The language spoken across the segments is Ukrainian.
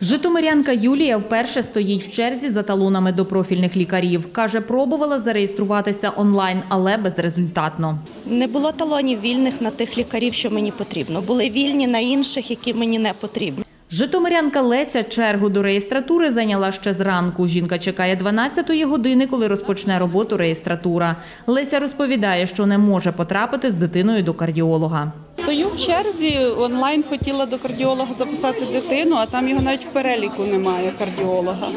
Житомирянка Юлія вперше стоїть в черзі за талонами до профільних лікарів. Каже, пробувала зареєструватися онлайн, але безрезультатно. Не було талонів вільних на тих лікарів, що мені потрібно. Були вільні на інших, які мені не потрібні. Житомирянка Леся чергу до реєстратури зайняла ще зранку. Жінка чекає 12-ї години, коли розпочне роботу реєстратура. Леся розповідає, що не може потрапити з дитиною до кардіолога. Стою в черзі, онлайн хотіла до кардіолога записати дитину, а там його навіть в переліку немає кардіолога.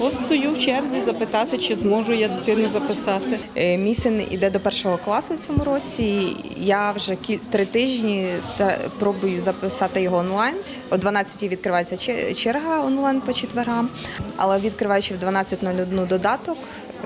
От стою в черзі запитати, чи зможу я дитину записати. Е, Мій син іде до першого класу в цьому році. Я вже три тижні пробую записати його онлайн. О 12 відкривається че- черга онлайн по четвергам, але відкриваючи в 12.01 додаток,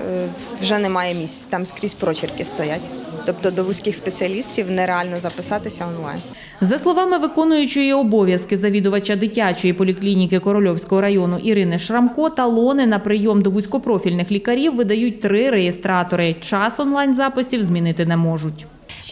е, вже немає місць. Там скрізь прочерки стоять. Тобто до вузьких спеціалістів нереально записатися онлайн. За словами виконуючої обов'язки завідувача дитячої поліклініки Корольовського району Ірини Шрамко, талони на прийом до вузькопрофільних лікарів видають три реєстратори. Час онлайн-записів змінити не можуть.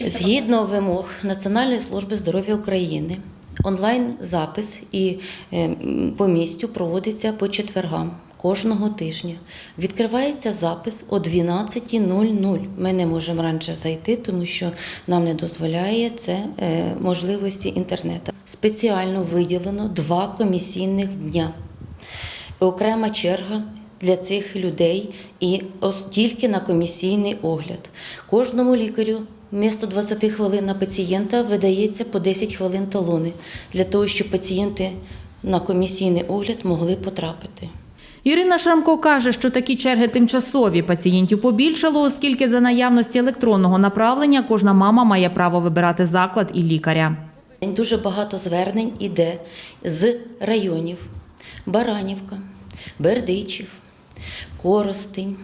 Згідно вимог Національної служби здоров'я України, онлайн-запис і е, по місцю проводиться по четвергам кожного тижня. Відкривається запис о 12.00. Ми не можемо раніше зайти, тому що нам не дозволяє це е, можливості інтернету. Спеціально виділено два комісійних дня окрема черга для цих людей і ос- тільки на комісійний огляд. Кожному лікарю вмісто 20 хвилин на пацієнта видається по 10 хвилин талони для того, щоб пацієнти на комісійний огляд могли потрапити. Ірина Шрамко каже, що такі черги тимчасові. Пацієнтів побільшало, оскільки за наявності електронного направлення кожна мама має право вибирати заклад і лікаря. Дуже багато звернень іде з районів: Баранівка, Бердичів, Коростень,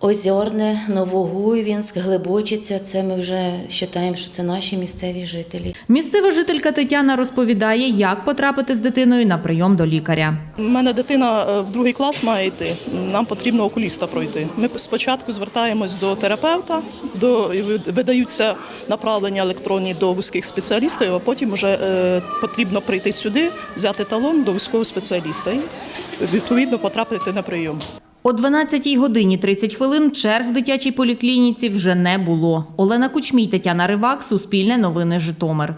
Озерне, Новогуйвінськ, Глибочиця. Це ми вже вважаємо, що це наші місцеві жителі. Місцева жителька Тетяна розповідає, як потрапити з дитиною на прийом до лікаря. У мене дитина е, в другий клас має йти. Нам потрібно окуліста пройти. Ми спочатку звертаємось до терапевта, до видаються направлення електронні до вузьких спеціалістів, а потім вже е, потрібно прийти сюди, взяти талон до вузького спеціаліста і відповідно потрапити на прийом. О 12 годині 30 хвилин черг в дитячій поліклініці вже не було. Олена Кучмій, Тетяна Ривак, Суспільне новини Житомир.